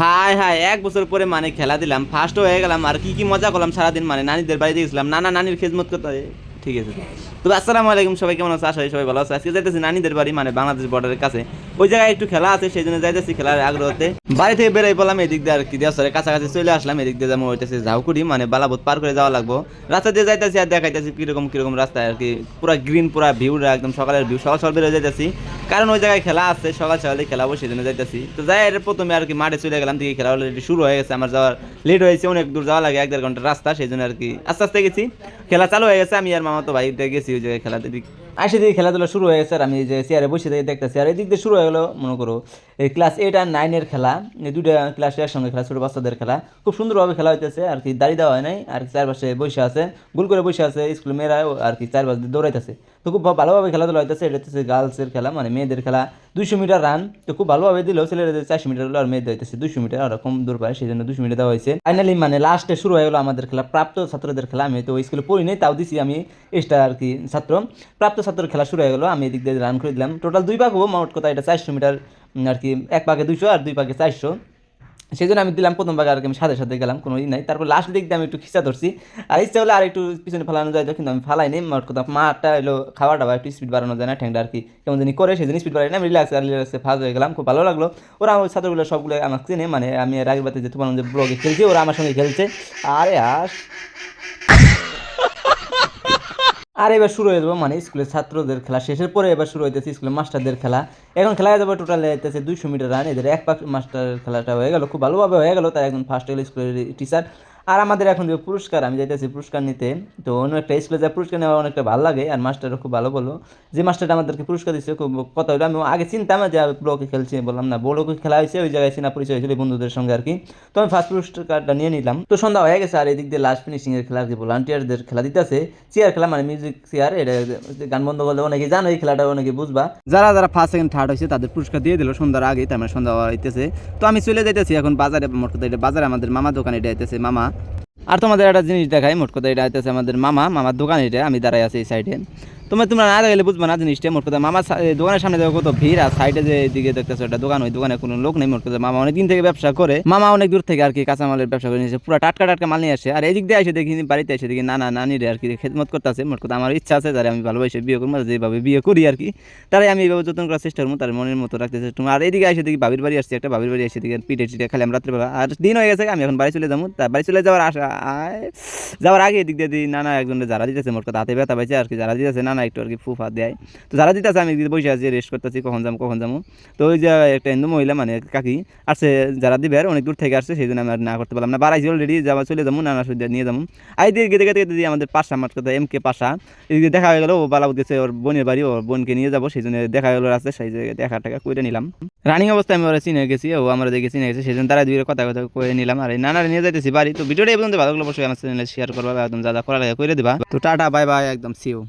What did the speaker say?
High high এক বছর পরে মানে খেলা দিলাম ফার্স্ট হয়ে গেলাম, আর কি কি মজা করলাম সারাদিন মানে নানিদের বাড়িতে গেছিলাম, নানা নানির খেজমত করতে। ঠিক আছে। তো আসসালামু আলাইকুম, সবাই কেমন আছে? আশা সবাই ভালো আছে। আজকে যাইতেছি নানিদের বাড়ি মানে বাংলাদেশ বর্ডারের কাছে। ওই জায়গায় একটু খেলা আছে, সেই জন্য যাইতেছি খেলার আগ্রহতে। বাড়ি থেকে বেরোই পড়লাম, এদিক দিয়ে আর কি দেওয়ার কাছাকাছি চলে আসলাম, এদিক দিয়ে যেমন হইতেছে ঝাউকুড়ি মানে বালাবোধ পার করে যাওয়া লাগবো। রাস্তা দিয়ে যাইতেছি আর দেখাইতেছি কীরকম কীরকম রাস্তায় আর কি, পুরা গ্রিন পুরা ভিউটা একদম সকালের ভিউ সকাল সকাল বেরোয় যাইতেছি। কারণ ওই জায়গায় খেলা আছে সকাল সকালে খেলা হবে সেই যাইতেছি। তো যাই, এর প্রথমে আর কি মাঠে চলে গেলাম দিকে খেলা অলরেডি শুরু হয়ে গেছে, আমার যাওয়ার লেট হয়েছে, অনেক দূর যাওয়া লাগে, এক দেড় ঘণ্টার রাস্তা সেই জন্য আর কি আস্তে আস্তে গেছি। খেলা চালু হয়ে গেছে, আমি আর মামা তো ভাইটা গেছি, ওই জায়গায় খেলাতে আসে দিকে খেলাধুলা শুরু হয়ে গেছে, আর আমি যে চেয়ারে বসে থেকে, দেখতেছি, আর এই দিক দিয়ে শুরু হয়ে গেলো, মনে করো, এই ক্লাস এইট আর নাইনের খেলা, এই দুইটা ক্লাস একসঙ্গে খেলা, ছোটো বাচ্চাদের খেলা, খুব সুন্দরভাবে খেলা হইতেছে, আর কি দাড়ি দেওয়া হয় নাই, আর চারপাশে বসে আছে, গোল করে বসে আছে, স্কুলের মেয়েরা আর কি চারপাশ দিয়ে দৌড়াইতেছে। তো খুব ভালোভাবে খেলাধুলা হইতেছে, এটা হচ্ছে গার্লসের খেলা মানে মেয়েদের খেলা। দুশো মিটার রান তো খুব ভালোভাবে দিল ছেলেদের চারশো মিটার হলো আর মেয়েদের হইতেছে দুশো মিটার ওরকম দূর পায় সেই জন্য দুশো মিটার দেওয়া হয়েছে। ফাইনালি মানে লাস্টে শুরু হয়ে গেলো আমাদের খেলা। প্রাপ্ত ছাত্রদের খেলা, আমি তো ওই স্কুলে পড়ি নাই তাও দিছি আমি এক্সট্রা আর কি ছাত্র। প্রাপ্ত ছাত্র খেলা শুরু হয়ে গেলো, আমি এদিক দিয়ে রান করে দিলাম। টোটাল দুই পাক হব, মোট কথা এটা চারশো মিটার আর কি, এক পাকে দুইশো আর দুই পাকে চারশো। সেই জন্য আমি দিলাম প্রথম ভাগে আর আমি সাথে সাথে গেলাম, কোনো ই নাই। তারপর লাস্ট দিক দিয়ে আমি একটু খিচা ধরছি। আর ইচ্ছা হলে আর একটু পিছনে ফেলানো যায়, কিন্তু আমি ফালাই নেই। মোট কথা মাটা এলো খাওয়া দাওয়া একটু স্পিড বাড়ানো যায় না ঠ্যাংটা আর কি। কেমন জানি করে সেই জন্য স্পিড বাড়াই না আমি রিল্যাক্স আর রিল্যাক্সে ফাজ হয়ে গেলাম, খুব ভালো লাগল। ওরা আমার ছাত্রগুলো সবগুলো আমার চেনে মানে আমি রাগের বাতে যে তোমার ব্লগে খেলছি, ওরা আমার সঙ্গে খেলছে। আরে আস। আর এবার শুরু হয়ে যাব মানে স্কুলের ছাত্রদের খেলা শেষের পরে এবার শুরু হইতেছে স্কুলের মাস্টারদের খেলা। এখন খেলা হয়ে যাবে টোটাল হইতেছে দুইশো মিটার রান এদের এক পাক মাস্টার খেলাটা হয়ে গেল, খুব ভালোভাবে হয়ে গেল। তাই এখন ফার্স্ট হলো স্কুলের টিচার আর আমাদের এখন যে পুরস্কার, আমি যাইতেছি পুরস্কার নিতে, তো অন্য একটা স্কুলে যা পুরস্কার নেওয়া অনেকটা ভালো লাগে, আর মাস্টারও খুব ভালো বলল যে মাস্টারটা আমাদেরকে পুরস্কার দিচ্ছে খুব কথা হলো আমি আগে চিনতাম যে ব্লকে খেলছি বললাম না বড়কে খেলা হয়েছে ওই জায়গায় চিনা পরিচয় হয়েছিল বন্ধুদের সঙ্গে আর কি। তো আমি ফার্স্ট পুরস্কারটা নিয়ে নিলাম। তো সন্ধ্যা হয়ে গেছে, আর এদিক দিয়ে লাস্ট ফিনিশিং এর খেলা আর কি ভলান্টিয়ারদের খেলা দিতেছে, চেয়ার খেলা মানে মিউজিক চেয়ার, এটা গান বন্ধ করলে অনেকে জানো, এই খেলাটা অনেকে বুঝবা। যারা যারা ফার্স্ট সেকেন্ড থার্ড হয়েছে, তাদের পুরস্কার দিয়ে দিল সন্ধ্যার আগে তার মানে সন্ধ্যা হইতেছে। তো আমি চলে যাইতেছি, এখন বাজারে মোট বাজারে আমাদের মামা দোকানে এটা মামা। আর তোমাদের একটা জিনিস দেখাই, মোট কথা এটা হইতেছে আমাদের মামা, মামার দোকান এটা, আমি দাঁড়াই আছি এই সাইডে তোমরা তোমরা না গেলে বুঝবে না জিনিসটা মোট কথা। মামা দোকানের সামনে দেখো কত ভিড়, আর সাইডে যে দিকে দেখতেছো একটা দোকান, ওই দোকানে কোনো লোক নেই মোট কথা। মামা অনেক দিন থেকে ব্যবসা করে, মামা অনেক দূর থেকে আর কি কাঁচামালের ব্যবসা করে নিয়েছে। পুরো টাটকা টাটকা মাল নিয়ে আসে। আর এই দিক দিয়ে এসে দেখি, বাড়িতে এসে দেখি নানা নানিরে আর কি, খেদমত করতেছে। মোট কথা আমার ইচ্ছা আছে, যারা আমি ভালোবাসে বিয়ে করব যেভাবে বিয়ে করি আর কি তারাই আমি এইভাবে যত্ন করার চেষ্টা করব, তার মনের মতো রাখতে চেষ্টা করব। আর এইদিকে এসে দেখি, বাবির বাড়ি আসছে, একটা বাবির বাড়ি এসে দেখি, পিঠে টিটে খালি আমরা রাত্রেবেলা। আর দিন হয়ে গেছে আমি এখন বাড়ি চলে যাব। তা বাড়ি চলে যাওয়ার আশা যাওয়ার আগে এদিক দিয়ে নানা একজনের যারা দিতেছে মোট কথা। হাতে ব্যথা পাইছে আর কি যারা দিতেছে, নানা একটু আর কি ফুফা দেয়। তো যারা দিতেছে, আমি বসে আছি রেস্ট করতেছি, কখন যাব কখন যাব তো ওই যে একটা হিন্দু মহিলা মানে কাকি, আসছে, যারা দিবে আর অনেক দূর থেকে আসছে, সেই জন্য আমি আর না করতে পারলাম না। বাড়াইছি অলরেডি যাওয়া চলে যাব নানা সুবিধা নিয়ে যাব আই দিয়ে গেতে গেতে গেতে আমাদের পাশা মাঠ কথা এম কে পাশা। এদিকে দেখা হয়ে গেল, ও বালাবুদ গেছে ওর বোনের বাড়ি, ওর বোনকে নিয়ে যাব, সেই জন্য দেখা গেলো, রাস্তায় সেই জায়গায় দেখা টাকা করে নিলাম। রানিং অবস্থায় আমি ওরা চিনে গেছি, ও আমরা দেখে চিনে গেছে, সেই জন্য তারা দুই কথা কথা করে নিলাম। আর নানারে নিয়ে যাইতেছি বাড়ি, তো ভিডিওটা এই পর্যন্ত ভালো লাগলে অবশ্যই আমার চ্যানেলে শেয়ার করবা, একদম যা যা করা লাগে করে দিবা। তো টাটা বাই বাই একদম সিও